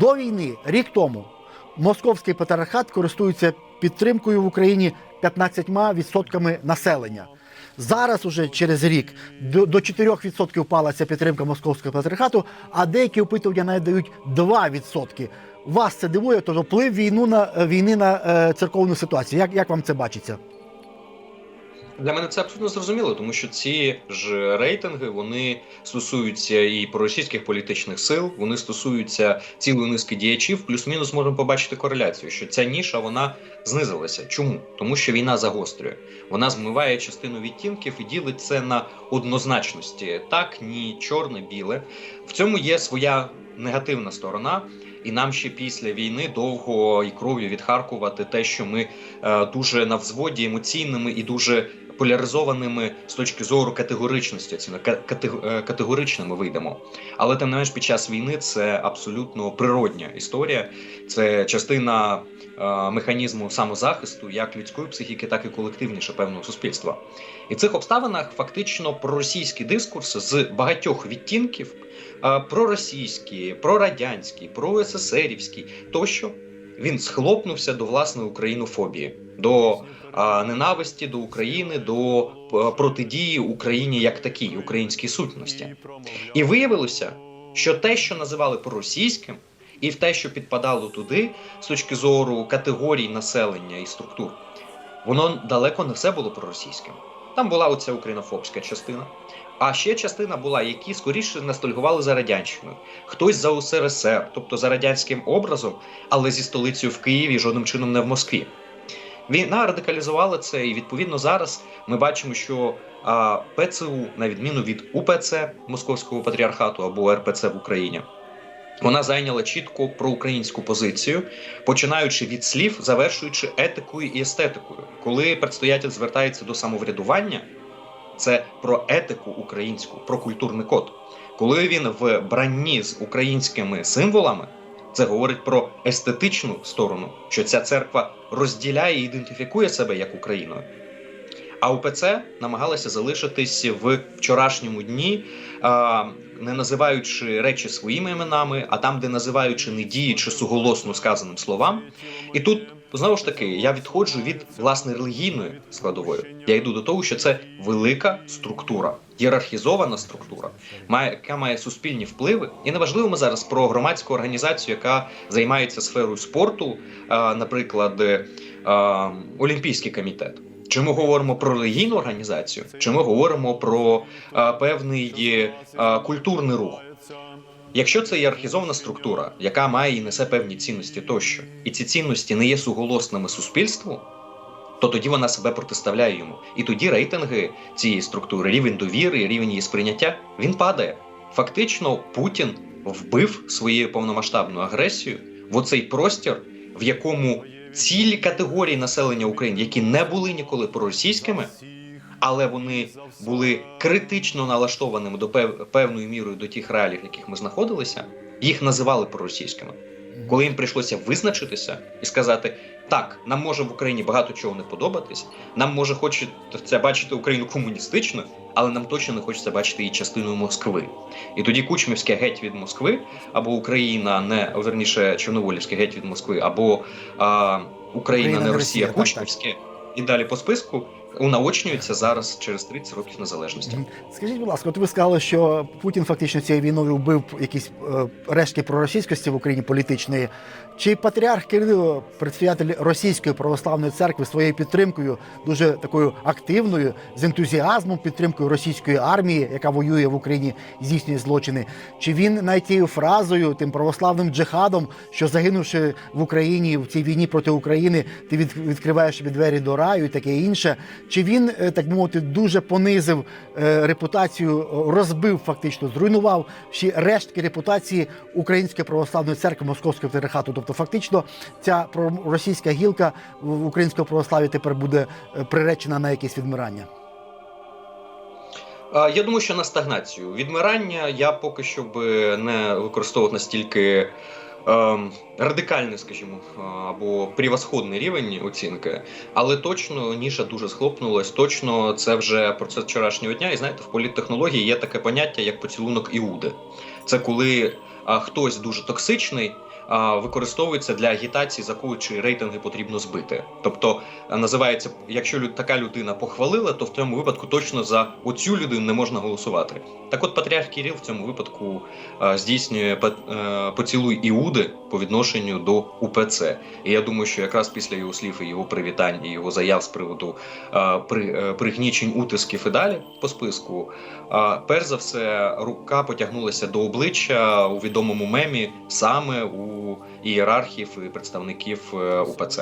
До війни, рік тому, московський патріархат користується підтримкою в Україні 15% населення. Зараз уже через рік до, до 4% впала ця підтримка московського патріархату, а деякі опитування навіть дають 2%. Вас це дивує, то вплив війну на війни на е, церковну ситуацію. Як, як вам це бачиться? Для мене це абсолютно зрозуміло, тому що ці ж рейтинги вони стосуються і проросійських політичних сил, вони стосуються цілої низки діячів. Плюс-мінус можемо побачити кореляцію, що ця ніша вона знизилася. Чому? Тому що війна загострює, вона змиває частину відтінків і ділить це на однозначності. Так, ні, чорне, біле. В цьому є своя негативна сторона. І нам ще після війни довго і кров'ю відхаркувати те, що ми е, дуже на взводі емоційними і дуже поляризованими з точки зору категоричності, ці категоричними вийдемо. Але тим не менш, під час війни це абсолютно природня історія, це частина е, механізму самозахисту як людської психіки, так і колективніше певного суспільства. І в цих обставинах фактично проросійський дискурс з багатьох відтінків. е, Проросійський, прорадянський, проСССРівський тощо він схлопнувся до власної українофобії, до а, ненависті до України, до а, протидії Україні як такій, українській сутності. І виявилося, що те, що називали проросійським, і в те, що підпадало туди, з точки зору категорій населення і структур, воно далеко не все було проросійським. Там була оця українофобська частина. А ще частина була, які скоріше ностальгували за радянщиною. Хтось за УСРСР, тобто за радянським образом, але зі столицею в Києві, жодним чином не в Москві. Війна радикалізувала це, і відповідно зараз ми бачимо, що а, ПЦУ, на відміну від УПЦ Московського патріархату або РПЦ в Україні, вона зайняла чітко проукраїнську позицію, починаючи від слів, завершуючи етикою і естетикою. Коли предстоятель звертається до самоврядування, це про етику українську, про культурний код. Коли він в бранні з українськими символами, це говорить про естетичну сторону, що ця церква розділяє і ідентифікує себе як Україною. А УПЦ намагалася залишитись в вчорашньому дні, не називаючи речі своїми іменами, а там, де називаючи не діючи суголосно сказаним словам. І тут знову ж таки я відходжу від власне релігійної складової. Я йду до того, що це велика структура, ієрархізована структура, має яка має суспільні впливи. І неважливо ми зараз про громадську організацію, яка займається сферою спорту, а, наприклад, а, Олімпійський комітет. Чи ми говоримо про релігійну організацію, чи ми говоримо про а, певний а, культурний рух? Якщо це ієрархізована структура, яка має і несе певні цінності тощо, і ці цінності не є суголосними суспільству, то тоді вона себе протиставляє йому. І тоді рейтинги цієї структури, рівень довіри, рівень її сприйняття, він падає. Фактично, Путін вбив своєю повномасштабною агресією в оцей простір, в якому цілі категорії населення України, які не були ніколи проросійськими, але вони були критично налаштованими до пев... певною мірою до тих реалій, в яких ми знаходилися, їх називали проросійськими. Коли їм прийшлося визначитися і сказати, так, нам може в Україні багато чого не подобатись, нам може хочеться бачити Україну комуністичною, але нам точно не хочеться бачити її частиною Москви. І тоді Кучмівське геть від Москви, або Україна не верніше Чорноволівське геть від Москви, або а, Україна, Україна не Росія, Росія, так, Кучмівське. І далі по списку унаочнюється зараз через 30 років незалежності. Скажіть, будь ласка, от ви сказали, що Путін фактично цією війною вбив якісь е, рештки проросійськості в Україні політичної. Чи патріарх Кирило, предстоятель Російської православної церкви, своєю підтримкою, дуже такою активною, з ентузіазмом, підтримкою російської армії, яка воює в Україні здійснює злочини? Чи він навіть тією фразою, тим православним джихадом, що загинувши в Україні в цій війні проти України, ти від, відкриваєш собі двері до раю і таке інше? Чи він, е, так мовити, дуже понизив е, репутацію, розбив фактично, зруйнував ще рештки репутації Української православної церкви Московського патріархату? Тобто, фактично, ця російська гілка в українському православі тепер буде е, приречена на якесь відмирання. Я думаю, що на стагнацію. Відмирання я поки що би не використовував настільки радикальний, скажімо, або превосходний рівень оцінки, але точно ніша дуже схлопнулась. Точно це вже процес вчорашнього дня. І знаєте, в політтехнології є таке поняття як поцілунок Іуди. Це коли хтось дуже токсичний використовується для агітації, за кого чи рейтинги потрібно збити. Тобто називається, якщо така людина похвалила, то в цьому випадку точно за оцю людину не можна голосувати. Так от патріарх Кирил в цьому випадку здійснює пе- е, поцілуй Іуди по відношенню до УПЦ. І я думаю, що якраз після його слів і його привітань і його заяв з приводу при, е, пригнічень, утисків і далі по списку. Перш за все, рука потягнулася до обличчя у відомому мемі саме у ієрархів і представників е, УПЦ.